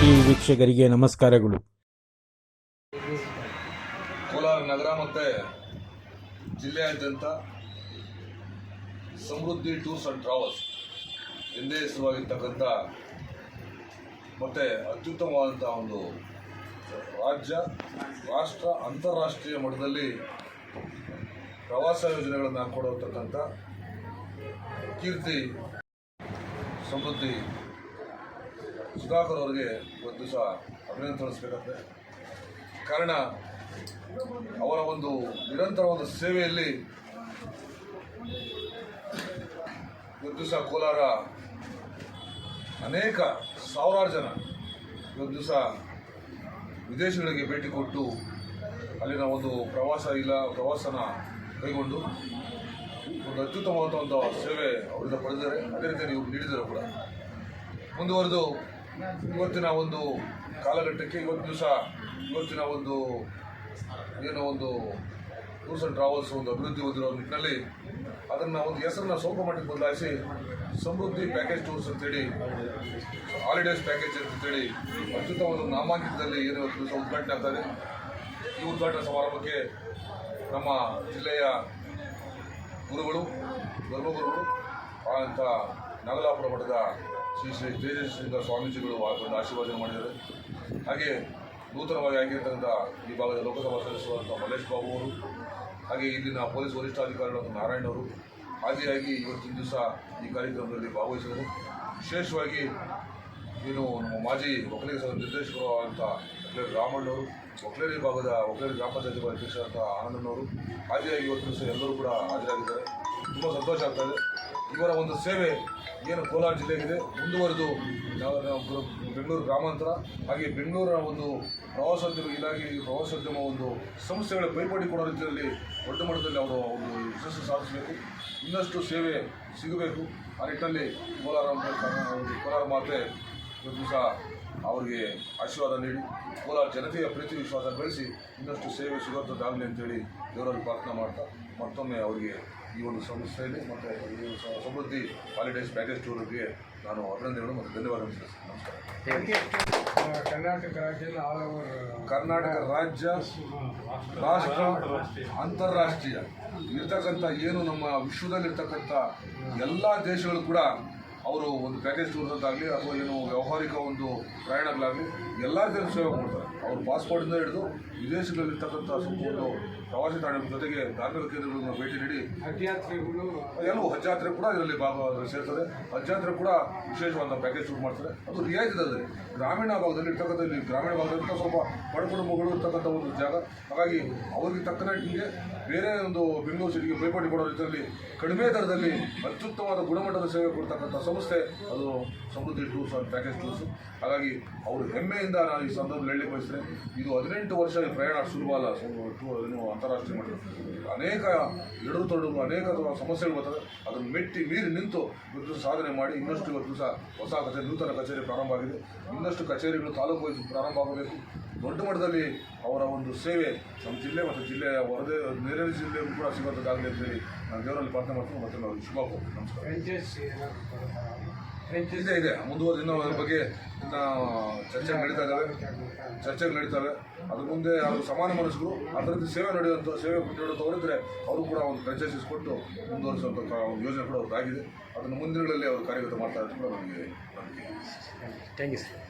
TV ವೀಕ್ಷಕರಿಗೆ ನಮಸ್ಕಾರಗಳು. ಕೋಲಾರ ನಗರ ಮತ್ತು ಜಿಲ್ಲೆಯಾದ್ಯಂತ ಸಮೃದ್ಧಿ ಟೂರ್ಸ್ ಅಂಡ್ ಟ್ರಾವೆಲ್ಸ್ ಎಂದೇ ಹೆಸರುವಾಗಿರ್ತಕ್ಕಂಥ ಮತ್ತು ಅತ್ಯುತ್ತಮವಾದಂಥ ಒಂದು ರಾಜ್ಯ, ರಾಷ್ಟ್ರ, ಅಂತಾರಾಷ್ಟ್ರೀಯ ಮಟ್ಟದಲ್ಲಿ ಪ್ರವಾಸ ಯೋಜನೆಗಳನ್ನು ಹಾಕ್ಕೊಡತಕ್ಕಂಥ ಕೀರ್ತಿ, ಸಮೃದ್ಧಿ ಸುಧಾಕರ್ ಅವರಿಗೆ ಒಂದು ದಿವಸ ಅಭಿನಂದನೆ ಸಲ್ಲಿಸಬೇಕಂತೆ ಕಾರಣ ಅವರ ಒಂದು ನಿರಂತರವಾದ ಸೇವೆಯಲ್ಲಿ ಒಂದು ದಿವಸ ಕೋಲಾರ ಅನೇಕ ಸಾವಿರಾರು ಜನ ಒಂದು ದಿವಸ ವಿದೇಶಗಳಿಗೆ ಭೇಟಿ ಕೊಟ್ಟು ಅಲ್ಲಿನ ಒಂದು ಪ್ರವಾಸ ಇಲ್ಲ, ಪ್ರವಾಸನ ಕೈಗೊಂಡು ಒಂದು ಅತ್ಯುತ್ತಮವಾದ ಒಂದು ಸೇವೆ ಅವರಿಂದ ಪಡೆದಿದ್ದಾರೆ. ಅದೇ ರೀತಿ ನೀವು ನೀಡಿದ್ದೀರ ಕೂಡ ಮುಂದುವರೆದು ಇವತ್ತಿನ ಒಂದು ಕಾಲಘಟ್ಟಕ್ಕೆ ಇವತ್ತು ದಿವಸ ಇವತ್ತಿನ ಒಂದು ಏನೋ ಒಂದು ಟೂರ್ಸ್ ಆ್ಯಂಡ್ ಟ್ರಾವೆಲ್ಸ್ ಒಂದು ಅಭಿವೃದ್ಧಿ ಹೊಂದಿರೋ ನಿಟ್ಟಿನಲ್ಲಿ ಅದನ್ನು ಒಂದು ಹೆಸರನ್ನ ಸ್ವಲ್ಪ ಮಟ್ಟಿಗೆ ಬದಲಾಯಿಸಿ ಸಮೃದ್ಧಿ ಪ್ಯಾಕೇಜ್ ಟೂರ್ಸ್ ಅಂತೇಳಿ ಹಾಲಿಡೇಸ್ ಪ್ಯಾಕೇಜ್ ಅಂತೇಳಿ ಅತ್ಯುತ್ತ ಒಂದು ನಾಮಾಂಕಿತದಲ್ಲಿ ಏನು ದಿವಸ ಉದ್ಘಾಟನೆ ಆಗ್ತಾ ಇದೆ ಈ ಉದ್ಘಾಟನಾ ಸಮಾರಂಭಕ್ಕೆ ನಮ್ಮ ಜಿಲ್ಲೆಯ ಗುರುಗಳು, ಧರ್ಮಗುರುಗಳು ಅಂತ ನಾಗಲಾಪುರ ಮಠದ ಶ್ರೀ ಶ್ರೀ ತೇಜಸ್ವಿಯಿಂದ ಸ್ವಾಮೀಜಿಗಳು ಒಂದು ಆಶೀರ್ವಾದ ಮಾಡಿದ್ದಾರೆ. ಹಾಗೆ ನೂತನವಾಗಿ ಆಗಿರ್ತಕ್ಕಂಥ ಈ ಭಾಗದ ಲೋಕಸಭಾ ಸದಸ್ಯರಾದಂಥ ಮಲ್ಲೇಶ್ ಬಾಬು ಅವರು, ಹಾಗೆ ಇಲ್ಲಿನ ಪೊಲೀಸ್ ವರಿಷ್ಠಾಧಿಕಾರಿಗಳಾದ ನಾರಾಯಣ ಅವರು ಆದಿಯಾಗಿ ಇವತ್ತಿನ ದಿವಸ ಈ ಕಾರ್ಯಕ್ರಮದಲ್ಲಿ ಭಾಗವಹಿಸಿದರು. ವಿಶೇಷವಾಗಿ ಇನ್ನು ನಮ್ಮ ಮಾಜಿ ಒಕ್ಕಲಿಗ ಸಂಘದ ನಿರ್ದೇಶಕರು ಆದಂಥ ಒಕ್ಕಲೇರಿ ರಾಮಣ್ಣವರು ಒಕ್ಕಲೇರಿ ಭಾಗದ ಒಕ್ಕಲೇರಿ ಗ್ರಾಮ ಪಂಚಾಯತಿ ಅಧ್ಯಕ್ಷರಾದಂಥ ಆನಂದನವರು ಆದಿಯಾಗಿ ಇವತ್ತು ದಿವಸ ಎಲ್ಲರೂ ಕೂಡ ಹಾಜರಾಗಿದ್ದಾರೆ. ತುಂಬ ಸಂತೋಷ ಆಗ್ತಾ ಇದೆ. ಇವರ ಒಂದು ಸೇವೆ ಏನು ಕೋಲಾರ ಜಿಲ್ಲೆಗಿದೆ, ಮುಂದುವರೆದು ಬೆಂಗಳೂರು ಗ್ರಾಮಾಂತರ, ಹಾಗೆ ಬೆಂಗಳೂರಿನ ಒಂದು ಪ್ರವಾಸೋದ್ಯಮ ಇಲಾಖೆ ಪ್ರವಾಸೋದ್ಯಮ ಒಂದು ಸಂಸ್ಥೆಗಳ ಪೈಪೋಟಿ ಕೊಡೋ ರೀತಿಯಲ್ಲಿ ದೊಡ್ಡ ಮಟ್ಟದಲ್ಲಿ ಅವರು ಒಂದು ಯಶಸ್ಸು ಸಾಧಿಸಬೇಕು. ಇನ್ನಷ್ಟು ಸೇವೆ ಸಿಗಬೇಕು. ಆ ನಿಟ್ಟಿನಲ್ಲಿ ಕೋಲಾರ ಕೋಲಾರ ಮಾತೆ ಇವತ್ತು ದಿವಸ ಅವರಿಗೆ ಆಶೀರ್ವಾದ ನೀಡಿ, ಕೋಲಾರ ಜನತೆಯ ಪ್ರೀತಿ ವಿಶ್ವಾಸ ಬೆಳೆಸಿ ಇನ್ನಷ್ಟು ಸೇವೆ ಸಿಗುವಂಥದ್ದಾಗಲಿ ಅಂತೇಳಿ ದೇವರಲ್ಲಿ ಪ್ರಾರ್ಥನೆ ಮಾಡ್ತಾ ಮತ್ತೊಮ್ಮೆ ಅವರಿಗೆ ಈ ಒಂದು ಸಂಸ್ಥೆಯಲ್ಲಿ ಮತ್ತು ಈ ಸಮೃದ್ಧಿ ಹಾಲಿಡೇಸ್ ಪ್ಯಾಕೇಜ್ ಟೂರ್ಗೆ ನಾನು ಅಭಿನಂದನೆಗಳು ಮತ್ತು ಧನ್ಯವಾದ ನಮಸ್ಕಾರ. ನಮಸ್ಕಾರ ಕರ್ನಾಟಕ ರಾಜ್ಯ ಆಲ್ ಓವರ್ ಕರ್ನಾಟಕ ರಾಜ್ಯ ರಾಷ್ಟ್ರ ಅಂತಾರಾಷ್ಟ್ರೀಯ. ಇರ್ತಕ್ಕಂಥ ಏನು ನಮ್ಮ ವಿಶ್ವದಲ್ಲಿರ್ತಕ್ಕಂಥ ಎಲ್ಲ ದೇಶಗಳು ಕೂಡ ಅವರು ಒಂದು ಪ್ಯಾಕೇಜ್ ಟೂರ್ಸ್ ಅಂತಾಗಲಿ ಅಥವಾ ಏನು ವ್ಯಾವಹಾರಿಕ ಒಂದು ಪ್ರಯಾಣಗಳಾಗಲಿ ಎಲ್ಲ ರೀತಿಯ ಸೇವೆ ಮಾಡ್ತಾರೆ. ಅವ್ರ ಪಾಸ್ಪೋರ್ಟಿಂದ ಹಿಡಿದು ವಿದೇಶಗಳಲ್ಲಿರ್ತಕ್ಕಂಥ ಸಂಪೂರ್ಣ ಪ್ರವಾಸಿ ತಾಣಗಳ ಜೊತೆಗೆ ಧಾರ್ಮಿಕ ಕೇಂದ್ರಗಳನ್ನು ಭೇಟಿ ನೀಡಿ ಹಜ್ಜಾತ್ರೆಗಳು ಎಲ್ಲೂ ಹಜ್ಜಾತ್ರೆ ಕೂಡ ಇದರಲ್ಲಿ ಭಾಗ ಸೇರ್ತದೆ. ಹಜ್ಜಾತ್ರೆ ಕೂಡ ವಿಶೇಷವಾದ ಪ್ಯಾಕೇಜ್ ಶೂಟ್ ಮಾಡ್ತಾರೆ ಅದು ರಿಯಾಯಿತಿ ದರದಲ್ಲಿ ಗ್ರಾಮೀಣ ಭಾಗದಲ್ಲಿ ಇರ್ತಕ್ಕಂಥ ಇಲ್ಲಿ ಗ್ರಾಮೀಣ ಭಾಗದಲ್ಲಿ ಸ್ವಲ್ಪ ಬಡ ಕುಟುಂಬಗಳು ಇರ್ತಕ್ಕಂಥ ಒಂದು ಜಾಗ. ಹಾಗಾಗಿ ಅವರಿಗೆ ತಕ್ಕನಟ್ಟಿಗೆ ಬೇರೆ ಒಂದು ಬೆಂಗಳೂರು ಸಿಟಿಗೆ ಪೈಪೋಟಿ ಕೊಡೋ ರೀತಿಯಲ್ಲಿ ಕಡಿಮೆ ದರದಲ್ಲಿ ಅತ್ಯುತ್ತಮವಾದ ಗುಣಮಟ್ಟದ ಸೇವೆ ಕೊಡ್ತಕ್ಕಂಥ ಸಂಸ್ಥೆ ಅದು Samruddhi tours and package tours ಹಾಗಾಗಿ ಅವರು ಹೆಮ್ಮೆಯಿಂದ ನಾನು ಈ ಸಂದರ್ಭದಲ್ಲಿ ಹೇಳಲಿಕ್ಕೆ ಬಯಸ್ತೇನೆ ಇದು ಹದಿನೆಂಟು ವರ್ಷ ಪ್ರಯಾಣ ಸುಲಭ ಅಲ್ಲ ಏನು ಅಂತಾರಾಷ್ಟ್ರೀಯ ಮಟ್ಟದಲ್ಲಿ ಅನೇಕ ಎರಡು ತೊಡರು ಅನೇಕ ಸಮಸ್ಯೆಗಳು ಬರ್ತವೆ ಅದನ್ನು ಮೆಟ್ಟಿ ಮೀರಿ ನಿಂತು ಇವತ್ತು ಸಾಧನೆ ಮಾಡಿ ಇನ್ನಷ್ಟು ಇವತ್ತು ಸಹ ಹೊಸ ಕಚೇರಿ, ನೂತನ ಕಚೇರಿ ಪ್ರಾರಂಭ ಆಗಿದೆ. ಇನ್ನಷ್ಟು ಕಚೇರಿಗಳು ತಾಲೂಕು ಪ್ರಾರಂಭ ಆಗಬೇಕು. ದೊಡ್ಡ ಮಟ್ಟದಲ್ಲಿ ಅವರ ಒಂದು ಸೇವೆ ನಮ್ಮ ಜಿಲ್ಲೆ ಮತ್ತು ಜಿಲ್ಲೆಯ ಹೊರದೇ ನೆರೆ ಜಿಲ್ಲೆಗೂ ಕೂಡ ಸಿಗುವಂಥದ್ದಾಗಲಿ ಅಂತೇಳಿ ನಾನು ದೇವರಲ್ಲಿ ಪ್ರಾರ್ಥನೆ ಮಾಡ್ತೀನಿ. ಮತ್ತೆ ನಾವು ಶುಭ. ನಮಸ್ಕಾರ. ಇದೆ ಇದೆ ಮುಂದುವರೆದಿನ ಅದರ ಬಗ್ಗೆ ಇನ್ನು ಚರ್ಚೆ ನಡೀತಾ ಇದ್ದಾವೆ ಚರ್ಚೆ ನಡೀತಾವೆ ಅದ್ರ ಮುಂದೆ ಅವರು ಸಮಾನ ಮನಸ್ಸುಗಳು ಅದರಲ್ಲಿ ಸೇವೆ ನಡೆಯುವಂಥ ಸೇವೆ ಕೊಟ್ಟಿರೋದವರಿದ್ದರೆ ಅವರು ಕೂಡ ಒಂದು ಫ್ರಾಂಚೈಸಿಸ್ ಕೊಟ್ಟು ಮುಂದುವರಿಸುವಂಥ ಯೋಜನೆ ಕೂಡ ಅವ್ರದ್ದಾಗಿದೆ. ಅದನ್ನು ಮುಂದಿನಗಳಲ್ಲಿ ಅವರು ಕಾರ್ಯಗತ ಮಾಡ್ತಾ ಇರೋದು ಕೂಡ ನಮಗೆ ಥ್ಯಾಂಕ್ ಯು ಸರ್